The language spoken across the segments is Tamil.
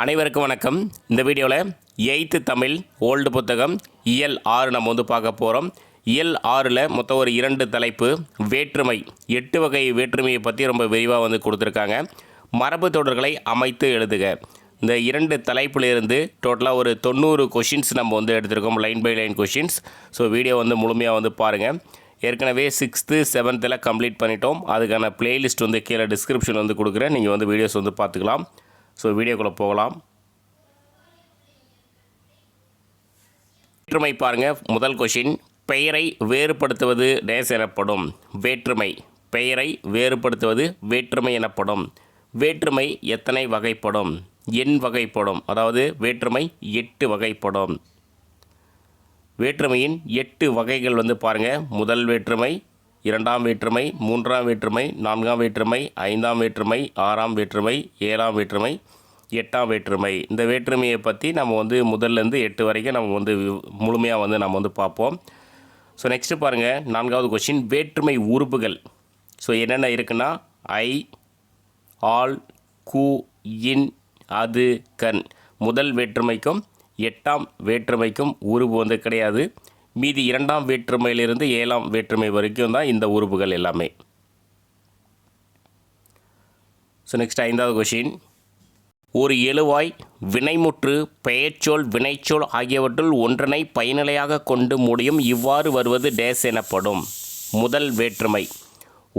அனைவருக்கும் வணக்கம். இந்த வீடியோவில் எயித்து தமிழ் ஓல்டு புத்தகம் இயல் ஆறு நம்ம வந்து பார்க்க போகிறோம் இயல் ஆறில் மொத்தம் ஒரு இரண்டு தலைப்பு. வேற்றுமை எட்டு வகை வேற்றுமையை பற்றி ரொம்ப விரிவாக வந்து கொடுத்துருக்காங்க. மரபு தொடர்களை அமைத்து எழுதுக. இந்த இரண்டு தலைப்பிலிருந்து டோட்டலாக ஒரு தொண்ணூறு கொஷின்ஸ் நம்ம வந்து எடுத்திருக்கோம் line by line questions so video வந்து முழுமையாக வந்து பாருங்கள் ஏற்கனவே சிக்ஸ்த்து செவன்த்தில் கம்ப்ளீட் பண்ணிட்டோம். அதுக்கான பிளேலிஸ்ட் வந்து கீழே டிஸ்கிரிப்ஷன் வந்து கொடுக்குறேன். நீங்கள் வந்து வீடியோஸ் வந்து பார்த்துக்கலாம். வீடியோக்குள்ளே போகலாம். வேற்றுமை பாருங்க. முதல் கொஷின் பெயரை வேறுபடுத்துவது டேஸ் எனப்படும் வேற்றுமை பெயரை வேறுபடுத்துவது வேற்றுமை எனப்படும். வேற்றுமை எத்தனை வகைப்படும்? எண் வகைப்படும். அதாவது வேற்றுமை எட்டு வகைப்படும். வேற்றுமையின் எட்டு வகைகள் வந்து பாருங்கள் முதல் வேற்றுமை இரண்டாம் வேற்றுமை மூன்றாம் வேற்றுமை நான்காம் வேற்றுமை ஐந்தாம் வேற்றுமை ஆறாம் வேற்றுமை ஏழாம் வேற்றுமை எட்டாம் வேற்றுமை. இந்த வேற்றுமையை பற்றி நம்ம வந்து முதல்லேருந்து எட்டு வரைக்கும் நம்ம வந்து முழுமையாக வந்து நம்ம வந்து பார்ப்போம். ஸோ நெக்ஸ்ட்டு பாருங்கள் நான்காவது கொஷின் வேற்றுமை உறுப்புகள். ஸோ என்னென்ன இருக்குன்னா ஐ ஆல் கு இன் அது கண். முதல் வேற்றுமைக்கும் எட்டாம் வேற்றுமைக்கும் உருவு வந்து கிடையாது. மீதி இரண்டாம் வேற்றுமையிலிருந்து ஏழாம் வேற்றுமை வரைக்கும் தான் இந்த உறுப்புகள் எல்லாமே. ஸோ நெக்ஸ்ட் ஐந்தாவது கொஷின் ஒரு எழுவாய் வினைமுற்று பெயர்ச்சொல் வினைச்சொல் ஆகியவற்றுள் ஒன்றனை பயனிலையாக கொண்டு முடியும் இவ்வாறு வருவது டேஸ் எனப்படும். முதல் வேற்றுமை.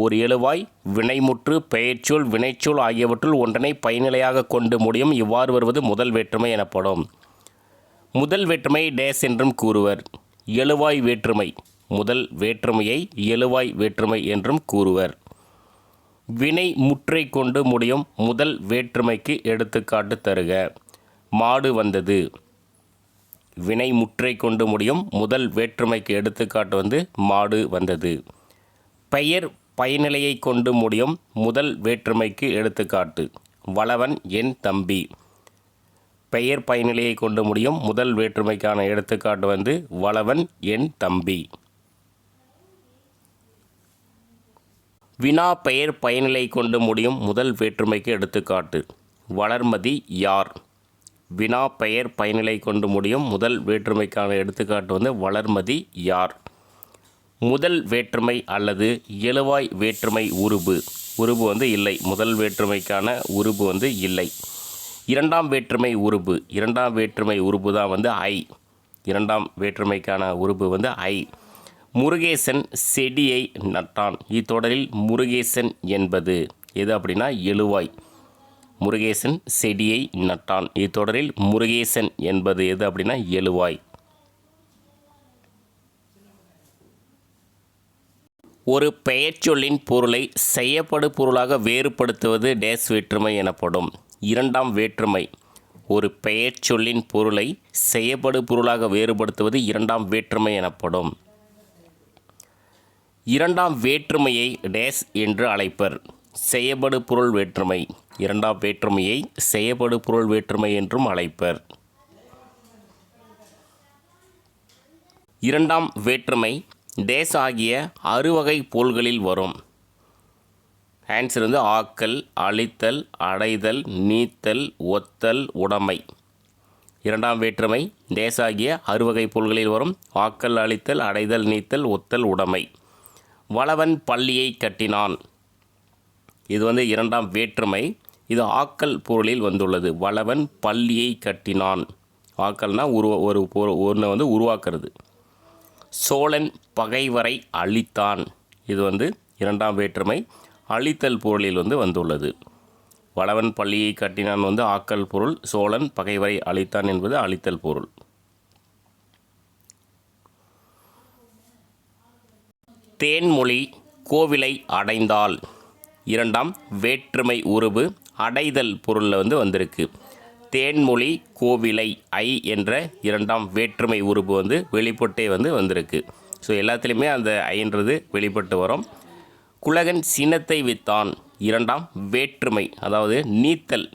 ஒரு எழுவாய் வினைமுற்று பெயர்ச்சொல் வினைச்சொல் ஆகியவற்றுள் ஒன்றனை பயனிலையாக கொண்டு முடியும் இவ்வாறு வருவது முதல் வேற்றுமை எனப்படும். முதல் வேற்றுமை டேஸ் என்றும் கூறுவர். எழுவாய் வேற்றுமை. முதல் வேற்றுமையை எழுவாய் வேற்றுமை என்றும் கூறுவர். வினை முற்றை கொண்டு முடியும் முதல் வேற்றுமைக்கு எடுத்துக்காட்டு தருக. மாடு வந்தது. வினை முற்றை கொண்டு முடியும் முதல் வேற்றுமைக்கு எடுத்துக்காட்டு வந்து மாடு வந்தது. பெயர் பயனிலையை கொண்டு முடியும் முதல் வேற்றுமைக்கு எடுத்துக்காட்டு. வளவன் என் தம்பி. பெயர் பயனிலையை கொண்டு முடியும். முதல் வேற்றுமைக்கான எடுத்துக்காட்டு வந்து வளவன் என் தம்பி வினா பெயர் பயனிலை கொண்டு முடியும். முதல் வேற்றுமைக்கு எடுத்துக்காட்டு வளர்மதி யார்? வினா பெயர் பயனிலை கொண்டு முடியும். முதல் வேற்றுமைக்கான எடுத்துக்காட்டு வந்து வளர்மதி யார்? முதல் வேற்றுமை அல்லது எழுவாய் வேற்றுமை உருபு. உருபு வந்து இல்லை. முதல் வேற்றுமைக்கான உருபு வந்து இல்லை. இரண்டாம் வேற்றுமை உறுப்பு. இரண்டாம் வேற்றுமை உறுப்பு தான் வந்து ஐ. இரண்டாம் வேற்றுமைக்கான உறுப்பு வந்து ஐ. முருகேசன் செடியை நட்டான். இத்தொடரில் முருகேசன் என்பது எது அப்படின்னா எழுவாய். முருகேசன் செடியை நட்டான். இத்தொடரில் முருகேசன் என்பது எது அப்படின்னா எழுவாய். ஒரு பெயர்ச்சொல்லின் பொருளை செய்யப்படு பொருளாக வேறுபடுத்துவது டேஸ் வேற்றுமை எனப்படும். இரண்டாம் வேற்றுமை. ஒரு பெயர்ச்சொல்லின் பொருளை செயற்படு பொருளாக வேறுபடுத்துவது இரண்டாம் வேற்றுமை எனப்படும். இரண்டாம் வேற்றுமையை டேஸ் என்று அழைப்பர். செயபடு பொருள் வேற்றுமை. இரண்டாம் வேற்றுமையை செய்யப்படு பொருள் வேற்றுமை என்றும் அழைப்பர். இரண்டாம் வேற்றுமை டேஸ் ஆகிய அறுவகை பொருள்களில் வரும். ஆன்சர் வந்து ஆக்கல் அழித்தல் அடைதல் நீத்தல் ஒத்தல் உடைமை. இரண்டாம் வேற்றுமை தேசாகிய அறுவகை பொருள்களில் வரும் ஆக்கல் அழித்தல் அடைதல் நீத்தல் ஒத்தல் உடைமை. வளவன் பள்ளியை கட்டினான். இது வந்து இரண்டாம் வேற்றுமை. இது ஆக்கல் பொருளில் வந்துள்ளது. வளவன் பள்ளியை கட்டினான். ஆக்கல்னா உருவ ஒரு பொரு ஒன்றை வந்து உருவாக்குறது. சோழன் பகைவரை அழித்தான். இது வந்து இரண்டாம் வேற்றுமை. அழித்தல் பொருளில் வந்து வந்துள்ளது. வளவன் பள்ளியை கட்டினான் வந்து ஆக்கல் பொருள் சோழன் பகைவரை அழித்தான் என்பது அழித்தல் பொருள். தேன்மொழி கோவிலை அடைந்தால். இரண்டாம் வேற்றுமை உருவு அடைதல் பொருளில் வந்து வந்திருக்கு. தேன்மொழி கோவிலை ஐ என்ற இரண்டாம் வேற்றுமை உருவு வந்து வெளிப்பட்டே வந்து வந்திருக்கு. ஸோ எல்லாத்துலேயுமே அந்த ஐன்றது வெளிப்பட்டு வரும். குலகன் சினத்தை வித்தான். இரண்டாம் வேற்றுமை அதாவது நீத்தல்.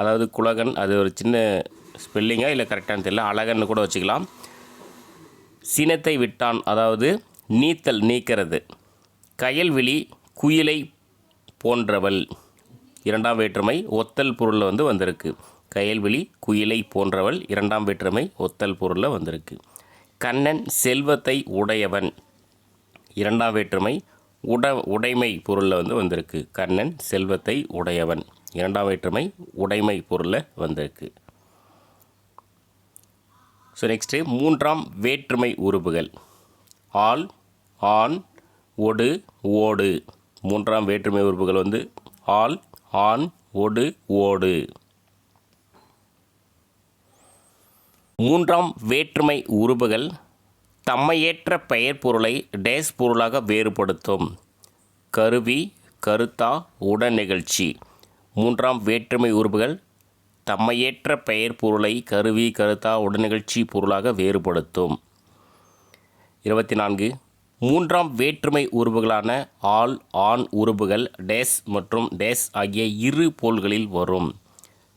அதாவது குலகன் அது ஒரு சின்ன ஸ்பெல்லிங்காக இல்லை கரெக்டானு தெரியல அழகன்னு கூட வச்சுக்கலாம். சினத்தை விட்டான் அதாவது நீத்தல் நீக்கிறது. கயல்விழி குயிலை போன்றவள். இரண்டாம் வேற்றுமை ஒத்தல் பொருளில் வந்து வந்திருக்கு. கயல்விழி குயிலை போன்றவள் இரண்டாம் வேற்றுமை ஒத்தல் பொருளில் வந்திருக்கு. கண்ணன் செல்வத்தை உடையவன். இரண்டாம் வேற்றுமை உட உடைமை பொருளில் வந்து வந்திருக்கு. கண்ணன் செல்வத்தை உடையவன். இரண்டாம் வேற்றுமை உடைமை பொருளில் வந்திருக்கு. ஸோ நெக்ஸ்ட்டு மூன்றாம் வேற்றுமை உறுப்புகள். ஆள் ஆண் ஒடு ஓடு. மூன்றாம் வேற்றுமை உறுப்புகள் வந்து ஆள் ஆண் ஒடு ஓடு. மூன்றாம் வேற்றுமை உறுப்புகள் தம்மையேற்ற பெயர் பொருளை டேஸ் பொருளாக வேறுபடுத்தும். கருவி கருத்தா உடன் நிகழ்ச்சி. மூன்றாம் வேற்றுமை உறுப்புகள் தம்மையேற்ற பெயர் பொருளை கருவி கருத்தா உடனிகழ்ச்சி பொருளாக வேறுபடுத்தும். இருபத்தி நான்கு மூன்றாம் வேற்றுமை உறுப்புகளான ஆல் ஆண் உறுப்புகள் டேஸ் மற்றும் டேஸ் ஆகிய இரு போல்களில் வரும்.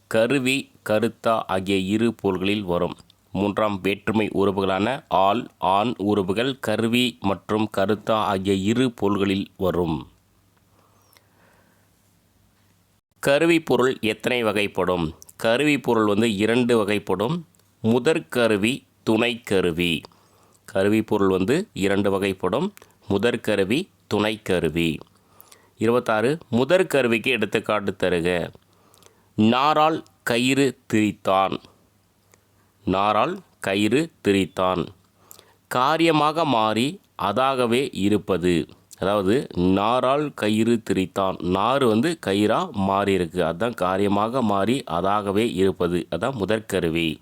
கருவி கருத்தா ஆகிய இரு போல்களில் வரும். மூன்றாம் வேற்றுமை உறுப்புகளான ஆல் ஆண் உறுப்புகள் கருவி மற்றும் கருத்தா ஆகிய இரு பொருள்களில் வரும். கருவி பொருள் எத்தனை வகைப்படும்? கருவி பொருள் வந்து இரண்டு வகைப்படும். முதற் கருவி கருவிப்பொருள் கருவி. பொருள் வந்து இரண்டு வகைப்படும். முதற் கருவி. இருபத்தாறு முதற் கருவிக்கு எடுத்துக்காட்டு தருக. நாரால் கயிறு திரித்தான். நாரால் கயிறு திரித்தான். காரியமாக மாறி அதாகவே இருப்பது. அதாவது நாரால் கயிறு திரித்தான். நார் வந்து கயிறாக மாறி இருக்கு அதுதான் காரியமாக மாறி அதாகவே இருப்பது. அதான் முதற்கருவி.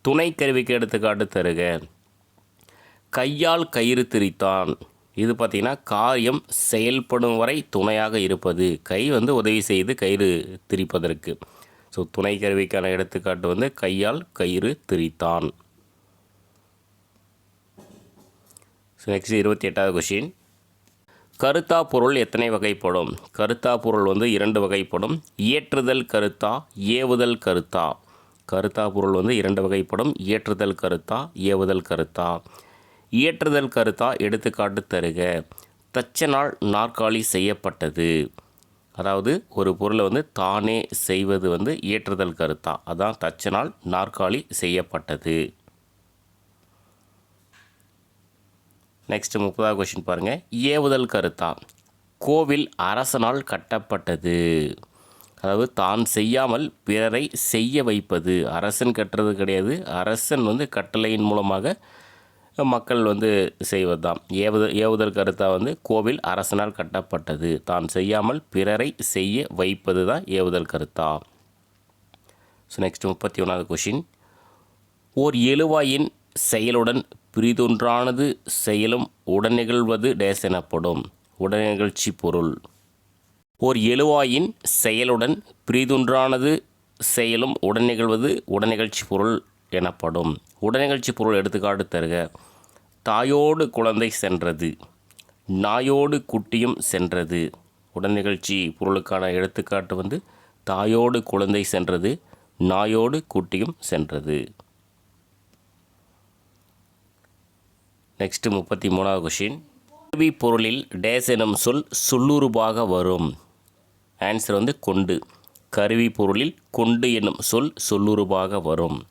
துணை கருவிக்கு எடுத்துக்காட்டு தருக. கையால் கயிறு திரித்தான். இது பார்த்திங்கன்னா காரியம் செயல்படும் வரை துணையாக இருப்பது. கை வந்து உதவி செய்து கயிறு திரிப்பதற்கு. ஸோ துணை கருவிக்கான எடுத்துக்காட்டு வந்து கையால் கயிறு திரித்தான். ஸோ நெக்ஸ்ட் இருபத்தி எட்டாவது கொஷின் கருத்தா பொருள் எத்தனை வகைப்படும்? கருத்தா பொருள் வந்து இரண்டு வகைப்படும். இயற்றுதல் கருத்தா ஏவுதல் கருத்தா. கருத்தா பொருள் வந்து இரண்டு வகைப்படும். இயற்றுதல் கருத்தா ஏவுதல் கருத்தா. இயற்றுதல் கருத்தா எடுத்துக்காட்டு தருக. தச்சனால் நாற்காலி செய்யப்பட்டது. அதாவது ஒரு பொருளை வந்து தானே செய்வது வந்து ஏற்றுதல் கருத்தா? அதான் தச்சனால் நாற்காலி செய்யப்பட்டது. நெக்ஸ்ட் முப்பதாவது கொஷின் பாருங்கள் ஏவுதல் கருத்தா? கோவில் அரசனால் கட்டப்பட்டது. அதாவது தான் செய்யாமல் பிறரை செய்ய வைப்பது. அரசன் கட்டுறது கிடையாது. அரசன் வந்து கட்டளையின் மூலமாக மக்கள் வந்து செய்வது தான் ஏவுதல் ஏவுதல் கருத்தாக வந்து கோவில் அரசனால் கட்டப்பட்டது. தான் செய்யாமல் பிறரை செய்ய வைப்பது தான் ஏவுதல் கருத்தா? ஸோ நெக்ஸ்ட் முப்பத்தி ஒன்றாவது கொஷின் ஓர் எழுவாயின் செயலுடன் பிரிதொன்றானது செயலும் உடன் நிகழ்வது டேஸ் எனப்படும். உடன் நிகழ்ச்சி பொருள். ஓர் எழுவாயின் செயலுடன் பிரிதொன்றானது செயலும் உடன் நிகழ்வது உடன் நிகழ்ச்சி பொருள் எனப்படும். உடனிகழ்ச்சி பொருள் எடுத்துக்காட்டு தருக. தாயோடு குழந்தை சென்றது. நாயோடு குட்டியும் சென்றது. உடன் நிகழ்ச்சி பொருளுக்கான எடுத்துக்காட்டு வந்து தாயோடு குழந்தை சென்றது நாயோடு குட்டியும் சென்றது. நெக்ஸ்ட் முப்பத்தி மூணாவது கொஷின் கருவி பொருளில் டேஸ் எனும் சொல் சொல்லுருபாக வரும். ஆன்சர் வந்து கொண்டு. கருவி பொருளில் கொண்டு என்னும் சொல் சொல்லுருபாக வரும்.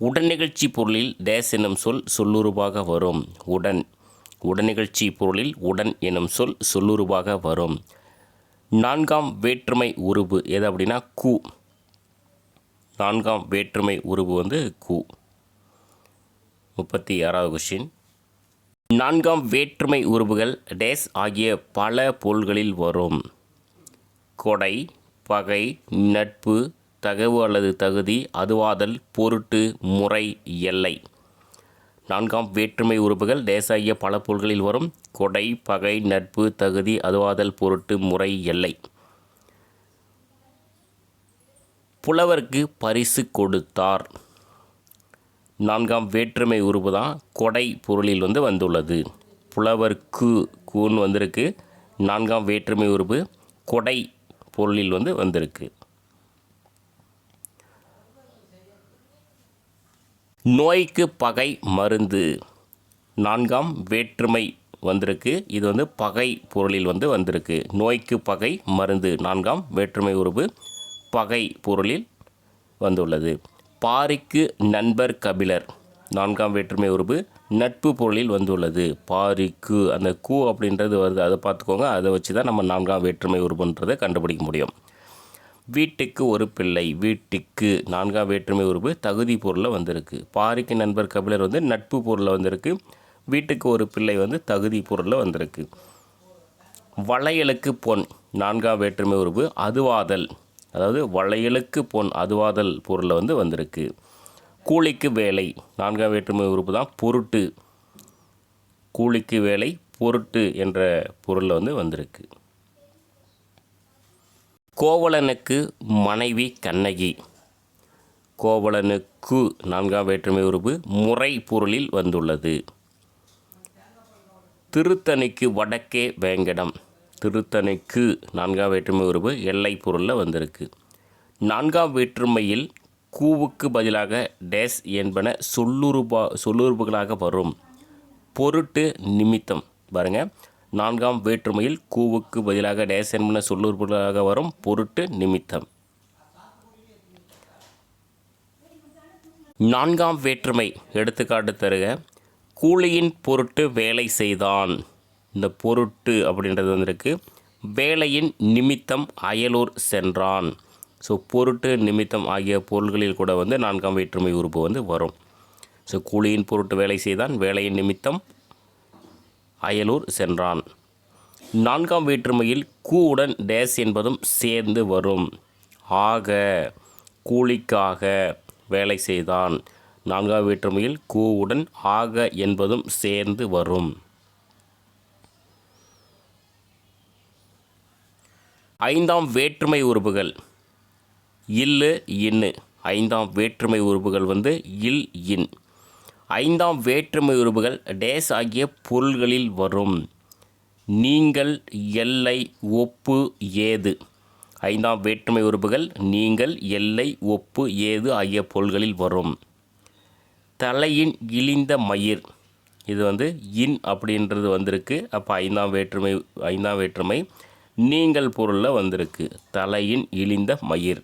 உடன் நிகழ்ச்சி பொருளில் டேஸ் எனும் சொல் சொல்லுருவாக வரும். உடன் உடன் நிகழ்ச்சி பொருளில் உடன் எனும் சொல் சொல்லுருவாக வரும். நான்காம் வேற்றுமை உருபு எது அப்படின்னா கு. நான்காம் வேற்றுமை உருபு வந்து கு. முப்பத்தி ஆறாவது கொஷின் நான்காம் வேற்றுமை உருபுகள் டேஸ் ஆகிய பல பொருள்களில் வரும். கொடை பகை நட்பு தகவு அல்லது தகுதி அதுவாதல் பொருட்டு முறை எல்லை. நான்காம் வேற்றுமை உறுப்புகள் தேசாய பல பொருள்களில் வரும். கொடை பகை நட்பு தகுதி அதுவாதல் பொருட்டு முறை எல்லை. புலவருக்கு பரிசு கொடுத்தார். நான்காம் வேற்றுமை உறுப்பு தான் கொடை பொருளில் வந்து வந்துள்ளது. புலவர்க்கு கூன்னு வந்திருக்கு. நான்காம் வேற்றுமை உருவு கொடை பொருளில் வந்து வந்திருக்கு. நோய்க்கு பகை மருந்து. நான்காம் வேற்றுமை வந்திருக்கு. இது வந்து பகை பொருளில் வந்து வந்திருக்கு. நோய்க்கு பகை மருந்து. நான்காம் வேற்றுமை உருவு பகை பொருளில் வந்துள்ளது. பாரிக்கு நண்பர் கபிலர். நான்காம் வேற்றுமை உருவு நட்பு பொருளில் வந்துள்ளது. பாரிக்கு அந்த கு அப்படின்றது வருது. அதை பார்த்துக்கோங்க. அதை வச்சு தான் நம்ம நான்காம் வேற்றுமை உருவுன்றதை கண்டுபிடிக்க முடியும். வீட்டுக்கு ஒரு பிள்ளை வீட்டுக்கு நான்காம் வேற்றுமை உருவு தகுதி பொருளில் வந்திருக்கு. பாரிக்கு நண்பர் கபிலர் வந்து நட்பு பொருளில் வந்திருக்கு. வீட்டுக்கு ஒரு பிள்ளை வந்து தகுதி பொருளில் வந்திருக்கு. வளையலுக்கு பொன் நான்காம் வேற்றுமை உருவு அதுவாதல் அதாவது வளையலுக்கு பொன் அதுவாதல் பொருளில் வந்து வந்திருக்கு. கூலிக்கு வேலை நான்காம் வேற்றுமை உறுப்பு தான் பொருட்டு. கூலிக்கு வேலை பொருட்டு என்ற பொருளில் வந்து வந்திருக்கு. கோவலனுக்கு மனைவி கண்ணகி. கோவலனுக்கு நான்காம் வேற்றுமை உறுப்பு முறை பொருளில் வந்துள்ளது. திருத்தணிக்கு வடக்கே வேங்கடம். திருத்தணிக்கு நான்காம் வேற்றுமை உருவு எல்லை பொருளில் வந்திருக்கு. நான்காம் வேற்றுமையில் கூவுக்கு பதிலாக டேஸ் என்பன சொல்லுருபா சொல்லுறுப்புகளாக வரும். பொருட்டு நிமித்தம். பாருங்கள் நான்காம் வேற்றுமையில் கூவுக்கு பதிலாக டேஸ் என்பன சொல்லுறுப்புகளாக வரும் பொருட்டு நிமித்தம். நான்காம் வேற்றுமை எடுத்துக்காட்டு தருக. கூலியின் பொருட்டு வேலை செய்தான். இந்த பொருட்டு அப்படின்றது வந்திருக்கு. வேலையின் நிமித்தம் அயலூர் சென்றான். ஸோ பொருட்டு நிமித்தம் ஆகிய பொருள்களில் கூட வந்து நான்காம் வேற்றுமை உறுப்பு வந்து வரும். ஸோ கூலியின் பொருட்டு வேலை செய்தான் வேலையின் நிமித்தம் அயலூர் சென்றான். நான்காம் வேற்றுமையில் கூவுடன் டேஸ் என்பதும் சேர்ந்து வரும். ஆக கூலிக்காக வேலை செய்தான். நான்காம் வேற்றுமையில் கூவுடன் ஆக என்பதும் சேர்ந்து வரும். ஐந்தாம் வேற்றுமை உறுப்புகள். இல்லு இன்னு ஐந்தாம் வேற்றுமை உறுப்புகள் வந்து இல் இன். ஐந்தாம் வேற்றுமை உறுப்புகள் டேஸ் ஆகிய பொருள்களில் வரும். நீங்கள் எல்லை ஒப்பு ஏது. ஐந்தாம் வேற்றுமை உறுப்புகள் நீங்கள் எல்லை ஒப்பு ஏது ஆகிய பொருள்களில் வரும். தலையின் இழிந்த மயிர். இது வந்து இன் அப்படின்றது வந்திருக்கு. அப்போ ஐந்தாம் வேற்றுமை ஐந்தாம் வேற்றுமை நீங்கள் பொருளில் வந்திருக்கு. தலையின் இழிந்த மயிர்.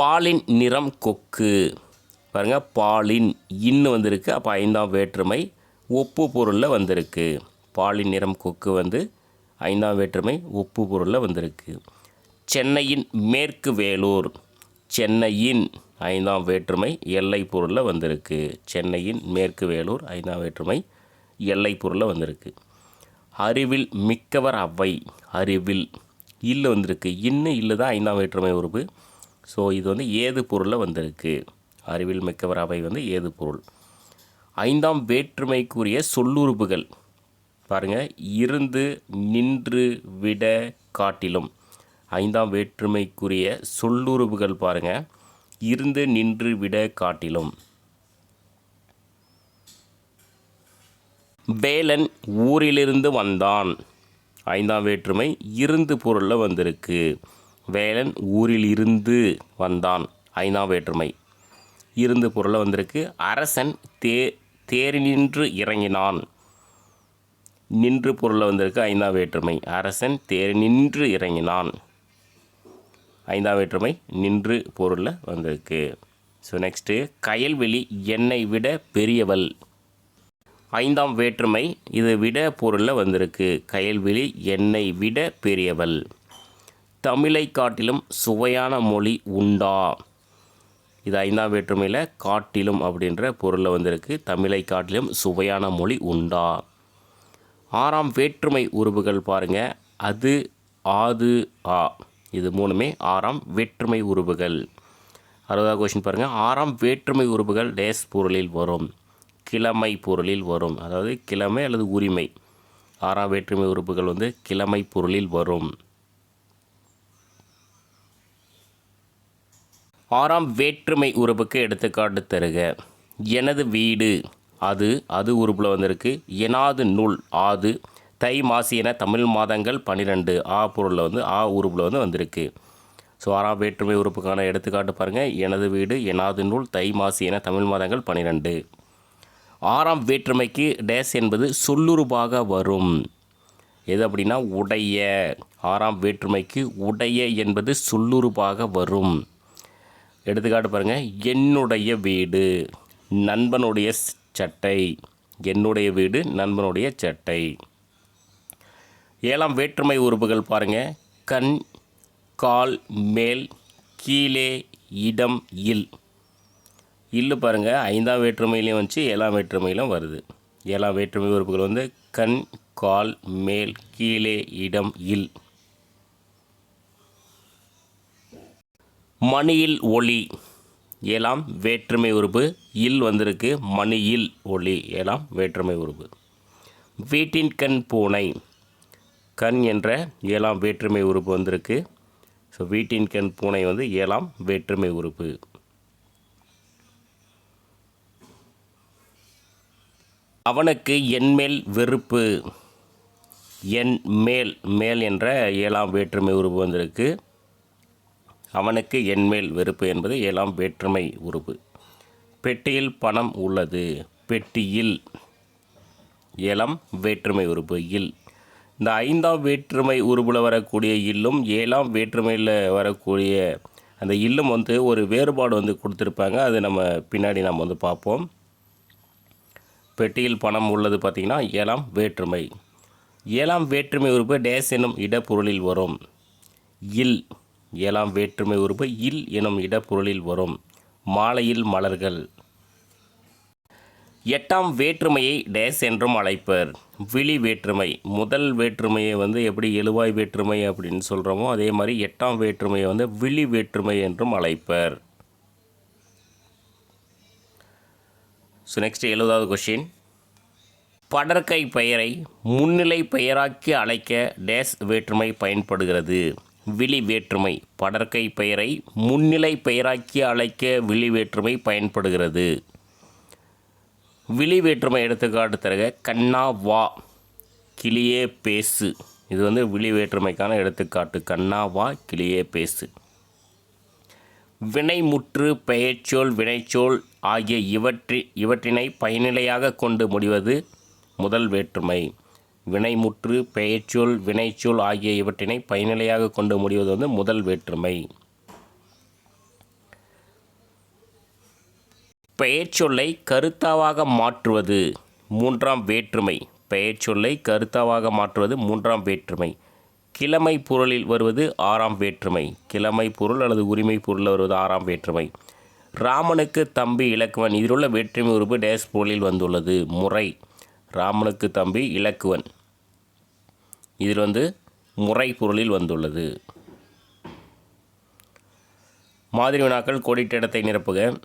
பாலின் நிறம் கொக்கு. பாருங்கள் பாலின் இன்னு வந்திருக்கு. அப்போ ஐந்தாம் வேற்றுமை ஒப்பு பொருளில் வந்திருக்கு. பாலின் நிறம் கொக்கு வந்து ஐந்தாம் வேற்றுமை ஒப்பு பொருளில் வந்திருக்கு. சென்னையின் மேற்கு வேலூர். சென்னையின் ஐந்தாம் வேற்றுமை எல்லை பொருளில் வந்திருக்கு. சென்னையின் மேற்கு வேலூர் ஐந்தாம் வேற்றுமை எல்லை பொருளில் வந்திருக்கு. அறிவில் மிக்கவர் அவ்வை. அறிவில் இல்லை வந்திருக்கு. இன்னு இல்லை தான் ஐந்தாம் வேற்றுமை உறுப்பு. ஸோ இது வந்து ஏது பொருளில் வந்திருக்கு? அறிவில் மிக்கவர் அவை வந்து ஏது பொருள்? ஐந்தாம் வேற்றுமைக்குரிய சொல்லுறுப்புகள். பாருங்கள் இருந்து நின்று விட காட்டிலும். ஐந்தாம் வேற்றுமைக்குரிய சொல்லுறுப்புகள் பாருங்கள் இருந்து நின்று விட காட்டிலும். வேலன் ஊரிலிருந்து வந்தான். ஐந்தாம் வேற்றுமை இருந்து பொருளில் வந்திருக்கு. வேலன் ஊரில் இருந்து வந்தான் ஐந்தாம் வேற்றுமை. இருந்து பொருளில் வந்திருக்கு. அரசன் தே தேரினின்று இறங்கினான். நின்று பொருளில் வந்திருக்கு ஐந்தாம் வேற்றுமை. அரசன் தேர் நின்று இறங்கினான். ஐந்தாம் வேற்றுமை நின்று பொருளில் வந்திருக்கு. ஸோ நெக்ஸ்ட்டு கயல்வெளி என்னை விட பெரியவள். ஐந்தாம் வேற்றுமை இது விட பொருளில் வந்திருக்கு. கயல்வெளி என்னை விட பெரியவள். தமிழை காட்டிலும் சுவையான மொழி உண்டா? இது ஐந்தாம் வேற்றுமையில் காட்டிலும் அப்படின்ற பொருளில் வந்திருக்கு. தமிழை காட்டிலும் சுவையான மொழி உண்டா? ஆறாம் வேற்றுமை உருவுகள் பாருங்கள் அது ஆது ஆ. இது மூணுமே ஆறாம் வேற்றுமை உருவுகள் அறுபதாவது கொஷின் பாருங்கள் ஆறாம் வேற்றுமை உருவுகள் டேஸ் பொருளில் வரும். கிழமை பொருளில் வரும். அதாவது கிழமை அல்லது உரிமை. ஆறாம் வேற்றுமை உறுப்புகள் வந்து கிழமை பொருளில் வரும். ஆறாம் வேற்றுமை உறுப்புக்கு எடுத்துக்காட்டு தருக. எனது வீடு அது அது உறுப்பில் வந்திருக்கு. எனாது நூல் ஆது தை மாசி என தமிழ் மாதங்கள் பன்னிரெண்டு ஆ பொருளில் வந்து ஆ உறுப்பில் வந்து வந்திருக்கு. ஸோ ஆறாம் வேற்றுமை உறுப்புக்கான எடுத்துக்காட்டு பாருங்கள் எனது வீடு எனாது நூல் தை மாசி என தமிழ் மாதங்கள் பன்னிரெண்டு ஆறாம் வேற்றுமைக்கு டேஸ் என்பது சொல்லுருபாக வரும். எது அப்படின்னா உடைய. ஆறாம் வேற்றுமைக்கு உடைய என்பது சொல்லுருபாக வரும். எடுத்துக்காட்டு பாருங்கள் என்னுடைய வீடு நண்பனுடைய சட்டை. என்னுடைய வீடு நண்பனுடைய சட்டை. ஏழாம் வேற்றுமை உறுப்புகள் பாருங்கள் கண் கால் மேல் கீழே இடம் இல். இல்லு பாருங்கள் ஐந்தாம் வேற்றுமையிலையும் வந்துச்சு ஏழாம் வேற்றுமையிலும் வருது. ஏழாம் வேற்றுமை உறுப்புகள் வந்து கண் கால் மேல் கீழே இடம் இல். மணியில் ஒளி. ஏழாம் வேற்றுமை உறுப்பு. இல் வந்திருக்கு. மணியில் ஒளி. ஏழாம் வேற்றுமை உறுப்பு. வீட்டின் கண் பூனை. கண் என்ற ஏழாம் வேற்றுமை உறுப்பு வந்திருக்கு. ஸோ வீட்டின் கண் பூனை வந்து ஏழாம் வேற்றுமை உறுப்பு. அவனுக்கு என்மேல் வெறுப்பு. என் மேல் மேல் என்ற ஏழாம் வேற்றுமை உறுப்பு வந்திருக்கு. அவனுக்கு என்மேல் வெறுப்பு என்பது ஏழாம் வேற்றுமை உருவு பெட்டியில் பணம் உள்ளது. பெட்டியில் ஏழாம் வேற்றுமை உறுப்பு. இல். இந்த ஐந்தாம் வேற்றுமை உறுப்பில் வரக்கூடிய இல்லும் ஏழாம் வேற்றுமையில் வரக்கூடிய அந்த இல்லும் வந்து ஒரு வேறுபாடு வந்து கொடுத்துருப்பாங்க. அது நம்ம பின்னாடி நம்ம வந்து பார்ப்போம். பெட்டியில் பணம் உள்ளது பார்த்திங்கன்னா ஏழாம் வேற்றுமை. ஏழாம் வேற்றுமை உறுப்பு டேஸ் என்னும் இடப்பொருளில் வரும். இல். ஏழாம் வேற்றுமை உருப இல் எனும் இடப்பொருளில் வரும். மாலையில் மலர்கள். எட்டாம் வேற்றுமையை டேஸ் என்றும் அழைப்பர். விழி வேற்றுமை. முதல் வேற்றுமையை வந்து எப்படி எழுவாய் வேற்றுமை அப்படின்னு சொல்கிறோமோ அதே மாதிரி எட்டாம் வேற்றுமையை வந்து விழி வேற்றுமை என்றும் அழைப்பர். ஸோ நெக்ஸ்ட் எழுபதாவது கொஷின் படற்கை பெயரை முன்னிலை பெயராக்கி அழைக்க டேஸ் வேற்றுமை பயன்படுகிறது. விழி வேற்றுமை படற்கை பெயரை முன்னிலை பெயராக்கி அழைக்க விழி வேற்றுமை பயன்படுகிறது. விழி வேற்றுமை எடுத்துக்காட்டு தருக கண்ணா வா கிளியே பேசு. இது வந்து விழி வேற்றுமைக்கான எடுத்துக்காட்டு. கண்ணா வா கிளியே பேசு. வினைமுற்று பெயர்ச்சொல் வினைச்சொல் ஆகிய இவற்றி இவற்றினை பயனிலையாக கொண்டு முடிவது முதல் வேற்றுமை. வினைமுற்று பெயர்ச்சொல் வினைச்சொல் ஆகிய இவற்றினை பயனிலையாக கொண்டு முடிவது வந்து முதல் வேற்றுமை. பெயர்ச்சொல்லை கருத்தாவாக மாற்றுவது மூன்றாம் வேற்றுமை. பெயர்ச்சொல்லை கருத்தாவாக மாற்றுவது மூன்றாம் வேற்றுமை. கிழமை பொருளில் வருவது ஆறாம் வேற்றுமை. கிழமை பொருள் அல்லது உரிமை பொருளில் வருவது ஆறாம் வேற்றுமை. ராமனுக்கு தம்பி இலக்குவன். இதில் உள்ள வேற்றுமை உறுப்பு டேஸ் பொருளில் வந்துள்ளது. முறை. ராமனுக்கு தம்பி இலக்குவன். இதில் வந்து முறை பொருளில் வந்துள்ளது. மாதிரி வினாக்கள் கோடிட்ட இடத்தை நிரப்புக.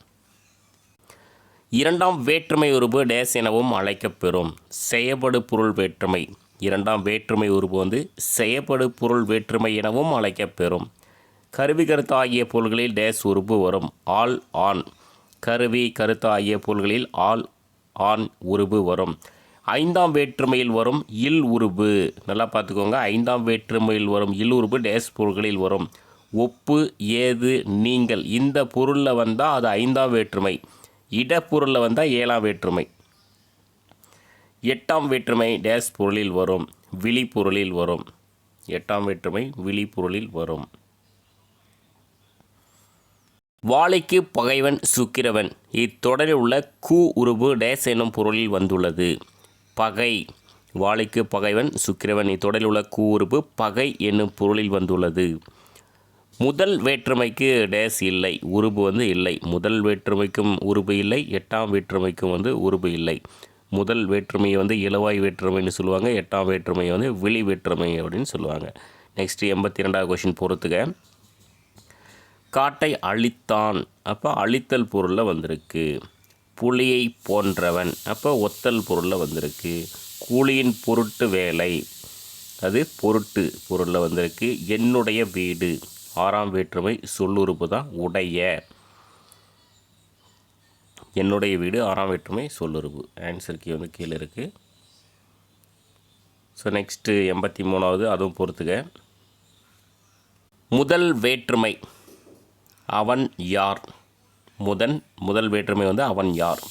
இரண்டாம் வேற்றுமை உறுப்பு டேஸ் எனவும் அழைக்கப்பெறும். செயப்படு பொருள் வேற்றுமை. இரண்டாம் வேற்றுமை உறுப்பு வந்து செயப்படு பொருள் வேற்றுமை எனவும் அழைக்கப்பெறும். கருவி கருத்து ஆகிய பொருள்களில் டேஸ் உறுப்பு வரும். ஆல் ஆன். கருவி கருத்து ஆகிய பொருள்களில் ஆல் ஆன் உருவு வரும். ஐந்தாம் வேற்றுமையில் வரும் இல் உருபு. நல்லா பார்த்துக்கோங்க. ஐந்தாம் வேற்றுமையில் வரும் இல் உருபு டேஸ் பொருள்களில் வரும். ஒப்பு ஏது நீங்கள். இந்த பொருளில் வந்தால் அது ஐந்தாம் வேற்றுமை. இடப்பொருளில் வந்தால் ஏழாம் வேற்றுமை. எட்டாம் வேற்றுமை டேஸ் பொருளில் வரும். விழி பொருளில் வரும். எட்டாம் வேற்றுமை விழி பொருளில் வரும். வாழைக்கு பகைவன் சுக்கிரவன். இத்தொடரில் உள்ள கு உருபு டேஸ் என்னும் பொருளில் வந்துள்ளது. பகை. வாழைக்கு பகைவன் சுக்கிரவன். இத்தொடரில் உள்ள கூறுப்பு பகை என்னும் பொருளில் வந்துள்ளது. முதல் வேற்றுமைக்கு டேஸ் இல்லை உருபு வந்து இல்லை. முதல் வேற்றுமைக்கும் உருபு இல்லை எட்டாம் வேற்றுமைக்கும் வந்து உருபு இல்லை. முதல் வேற்றுமையை வந்து இலவாய் வேற்றுமைன்னு சொல்லுவாங்க எட்டாம் வேற்றுமையை வந்து விழி வேற்றுமை அப்படின்னு சொல்லுவாங்க. நெக்ஸ்ட்டு எண்பத்தி ரெண்டாவது கொஷின் பொறுத்துக்க காட்டை அழித்தான். அப்போ அழித்தல் பொருளில் வந்திருக்கு. புலியை போன்றவன். அப்போ ஒத்தல் பொருளில் வந்திருக்கு. கூலியின் பொருட்டு வேலை. அது பொருட்டு பொருளில் வந்திருக்கு. என்னுடைய வீடு. ஆறாம் வேற்றுமை சொல்லுறுப்பு தான் உடைய. என்னுடைய வீடு ஆறாம் வேற்றுமை சொல்லுறுப்பு. ஆன்சர் கீ வந்து கீழே இருக்குது ஸோ நெக்ஸ்ட்டு எண்பத்தி மூணாவது அதுவும் பொறுத்துக்க முதல் வேற்றுமை. அவன் யார்? முதன் முதல் வேற்றுமை வந்து அவன் யார்?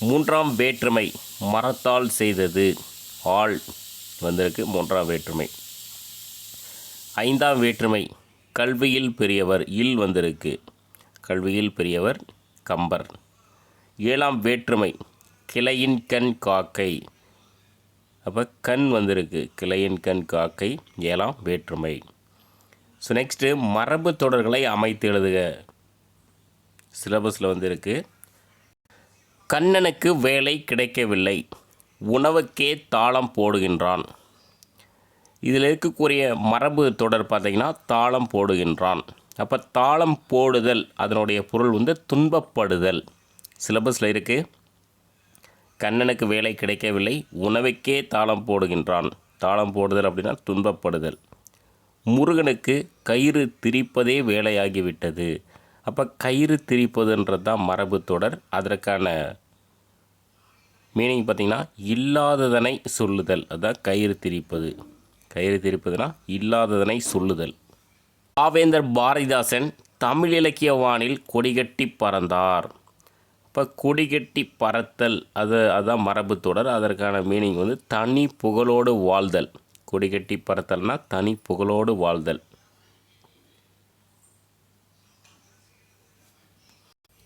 மூன்றாம் வேற்றுமை மரத்தால் செய்தது. ஆள் வந்திருக்கு மூன்றாம் வேற்றுமை. ஐந்தாம் வேற்றுமை கல்வியில் பெரியவர் இல் வந்திருக்கு. கல்வியில் பெரியவர் கம்பர். ஏழாம் வேற்றுமை கிளையின் கண் காக்கை. அப்போ கண் வந்திருக்கு கிளையின் கண் காக்கை ஏழாம் வேற்றுமை. ஸோ நெக்ஸ்ட்டு மரபு தொடர்களை அமைத்து எழுதுக. சிலபஸில் வந்திருக்கு. கண்ணனுக்கு வேலை கிடைக்கவில்லை. உணவுக்கே தாளம் போடுகின்றான். இதில் இருக்கக்கூடிய மரபு தொடர் பார்த்திங்கன்னா தாளம் போடுகின்றான். அப்போ தாளம் போடுதல் அதனுடைய பொருள் வந்து துன்பப்படுதல். சிலபஸில் இருக்குது கண்ணனுக்கு வேலை கிடைக்கவில்லை உணவுக்கே தாளம் போடுகின்றான். தாளம் போடுதல் அப்படின்னா துன்பப்படுதல். முருகனுக்கு கயிறு திரிப்பதே வேலையாகிவிட்டது. அப்போ கயிறு திரிப்பதுன்றது தான் மரபு தொடர். அதற்கான மீனிங் பார்த்திங்கன்னா இல்லாததனை சொல்லுதல். அதுதான் கயிறு திரிப்பது. கயிறு திரிப்பதுனா இல்லாததனை சொல்லுதல். பாவேந்தர் பாரதிதாசன் தமிழ் இலக்கிய வானில் கொடிகட்டி பறந்தார். இப்போ கொடிகட்டி பறத்தல் அது அதான் மரபு தொடர். அதற்கான மீனிங் வந்து தனி புகழோடு வாழ்தல். கொடிகட்டி பறத்தல்னால் தனி புகழோடு வாழ்தல்.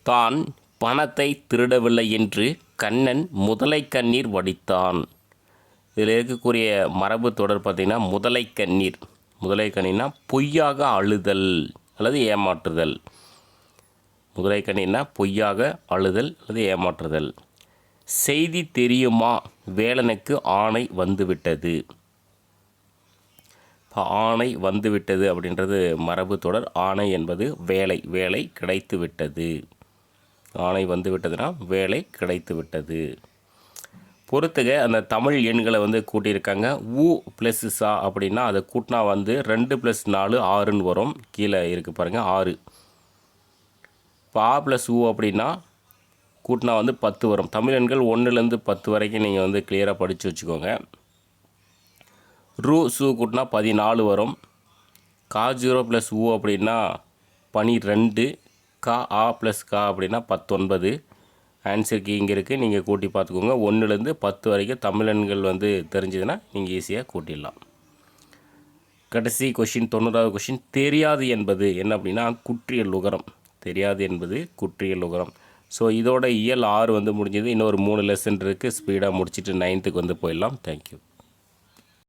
தான் பணத்தை திருடவில்லை என்று கண்ணன் முதலை கண்ணீர் வடித்தான். இதில் இருக்கக்கூடிய மரபு தொடர் பார்த்திங்கன்னா முதலை கண்ணீர். முதலை கண்ணீர்னா பொய்யாக அழுதல் அல்லது ஏமாற்றுதல். முதலை கண்ணீர்னா பொய்யாக அழுதல் அல்லது ஏமாற்றுதல். செய்தி தெரியுமா? வேலனுக்கு ஆணை வந்துவிட்டது. இப்போ ஆணை வந்துவிட்டது அப்படின்றது மரபு தொடர். ஆணை என்பது வேலை வேலை கிடைத்து விட்டது ஆணை வந்து விட்டதுன்னா வேலை கிடைத்து விட்டது பொறுத்துக அந்த தமிழ் எண்களை வந்து கூட்டியிருக்காங்க. ஊ ப்ளஸ் சா அப்படின்னா அதை கூட்டினா வந்து ரெண்டு ப்ளஸ் நாலு ஆறுன்னு வரும். கீழே இருக்குது பாருங்கள் ஆறு. இப்போ ஆ ப்ளஸ் ஊ அப்படின்னா கூட்டினா வந்து பத்து வரும். தமிழ் எண்கள் ஒன்றுலேருந்து பத்து வரைக்கும் நீங்கள் வந்து கிளியராக படித்து வச்சுக்கோங்க. ரூ சு கூட்டினா பதினாலு வரும். கா ஜீரோ ப்ளஸ் ஊ அப்படின்னா பனிரெண்டு. கா ஆ ப்ளஸ் கா அப்படின்னா பத்தொன்பது. ஆன்சர் கீ இங்கே இருக்குது நீங்கள் கூட்டி பார்த்துக்கோங்க. ஒன்றுலேருந்து பத்து வரைக்கும் தமிழன்கள் வந்து தெரிஞ்சதுன்னா நீங்கள் ஈஸியாக கூட்டிடலாம். கடைசி கொஷின் தொண்ணூறாவது கொஷின் தெரியாது என்பது என்ன அப்படின்னா குற்றியல் உகரம். தெரியாது என்பது குற்றியல் உகரம். ஸோ இதோட இயல் ஆறு வந்து முடிஞ்சது. இன்னொரு மூணு லெசன் இருக்குது ஸ்பீடாக முடிச்சுட்டு நைன்த்துக்கு வந்து போயிடலாம். தேங்க்யூ